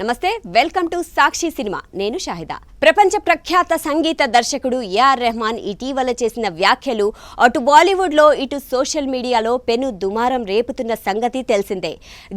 నమస్తే welcome to Sakshi cinema. నేను షాహిదా. ప్రపంచ ప్రఖ్యాత సంగీత దర్శకుడు ఏఆర్ రెహమాన్ ఇటీవల చేసిన వ్యాఖ్యలు అటు బాలీవుడ్లో ఇటు సోషల్ మీడియాలో పెను దుమారం రేపుతున్న సంగతి తెలిసిందే.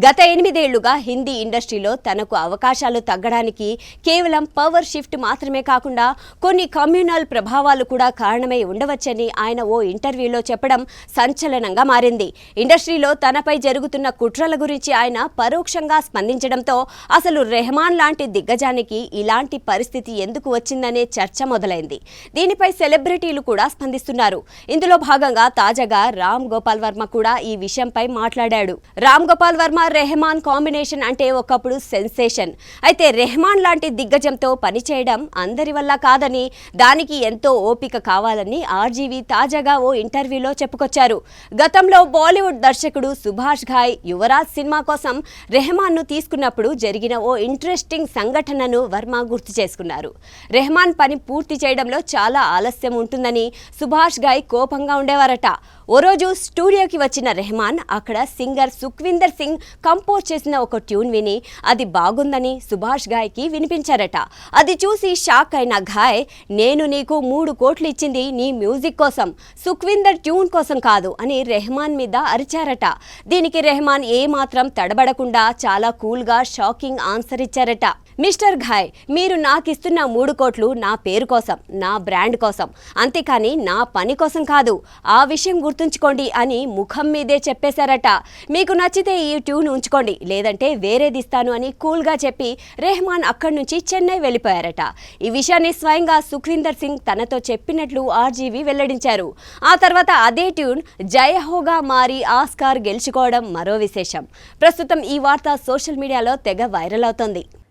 గత ఎనిమిదేళ్ళుగా హిందీ ఇండస్ట్రీలో తనకు అవకాశాలు తగ్గడానికి కేవలం పవర్ షిఫ్ట్ మాత్రమే కాకుండా కొన్ని కమ్యూనల్ ప్రభావాలు కూడా కారణమై ఉండవచ్చని ఆయన ఓ ఇంటర్వ్యూలో చెప్పడం సంచలనంగా మారింది. ఇండస్ట్రీలో తనపై జరుగుతున్న కుట్రల గురించి ఆయన పరోక్షంగా స్పందించడంతో అసలు రెహమాన్ లాంటి దిగ్గజానికి ఇలాంటి పరిస్థితి ఎందుకు వచ్చిందనే చర్చ మొదలైంది. దీనిపై సెలబ్రిటీలు కూడా స్పందిస్తున్నారు. ఇందులో భాగంగా తాజాగా రామ్ గోపాల్ వర్మ కూడా ఈ విషయంపై మాట్లాడాడు. రామ్ గోపాల్ వర్మ రెహమాన్ కాంబినేషన్ అంటే ఒకప్పుడు సెన్సేషన్. అయితే రెహమాన్ లాంటి దిగ్గజంతో పనిచేయడం అందరి వల్ల కాదని దానికి ఎంతో ఓపిక కావాలని ఆర్జీవి తాజాగా ఓ ఇంటర్వ్యూలో చెప్పుకొచ్చారు. గతంలో బాలీవుడ్ దర్శకుడు సుభాష్ ఘాయ్ యువరాజ్ సినిమా కోసం రెహమాన్ను తీసుకున్నప్పుడు జరిగిన ఓ ఇంట్రెస్టింగ్ సంఘటనను వర్మ గుర్తు చేసుకున్నారు. రెహమాన్ పని పూర్తి చేయడంలో చాలా ఆలస్యం ఉంటుందని సుభాష్ గాయ్ కోపంగా ఉండేవారట. ఓ రోజు స్టూడియోకి వచ్చిన రెహమాన్ అక్కడ సింగర్ సుఖ్విందర్ సింగ్ కంపోజ్ చేసిన ఒక ట్యూన్ విని అది బాగుందని సుభాష్ గాయ్కి వినిపించారట. అది చూసి షాక్ అయిన ఘాయ్ నేను నీకు మూడు కోట్లు ఇచ్చింది నీ మ్యూజిక్ కోసం సుఖ్విందర్ ట్యూన్ కోసం కాదు అని రెహమాన్ మీద అరిచారట. దీనికి రెహమాన్ ఏమాత్రం తడబడకుండా చాలా కూల్గా షాకింగ్ ఆన్సర్ ఇచ్చారట మిస్టర్ ఘాయ్ మీరు నాకు ఇస్తున్న మూడు కోట్లు నా పేరు కోసం నా బ్రాండ్ కోసం. అంతేకాని నా పని కోసం కాదు ఆ విషయం గుర్తుంచుకోండి అని ముఖం మీదే చెప్పేశారట. మీకు నచ్చితే ఈ ట్యూన్ ఉంచుకోండి లేదంటే వేరేది ఇస్తాను అని కూల్గా చెప్పి రెహమాన్ అక్కడి నుంచి చెన్నై వెళ్ళిపోయారట. ఈ విషయాన్ని స్వయంగా సుఖ్వీందర్ సింగ్ తనతో చెప్పినట్లు ఆర్జీవి వెల్లడించారు. ఆ తర్వాత అదే ట్యూన్ జయహోగా మారి ఆస్కార్ గెలుచుకోవడం మరో విశేషం. ప్రస్తుతం ఈ వార్త సోషల్ మీడియాలో తెగ వైరల్ అవుతోంది.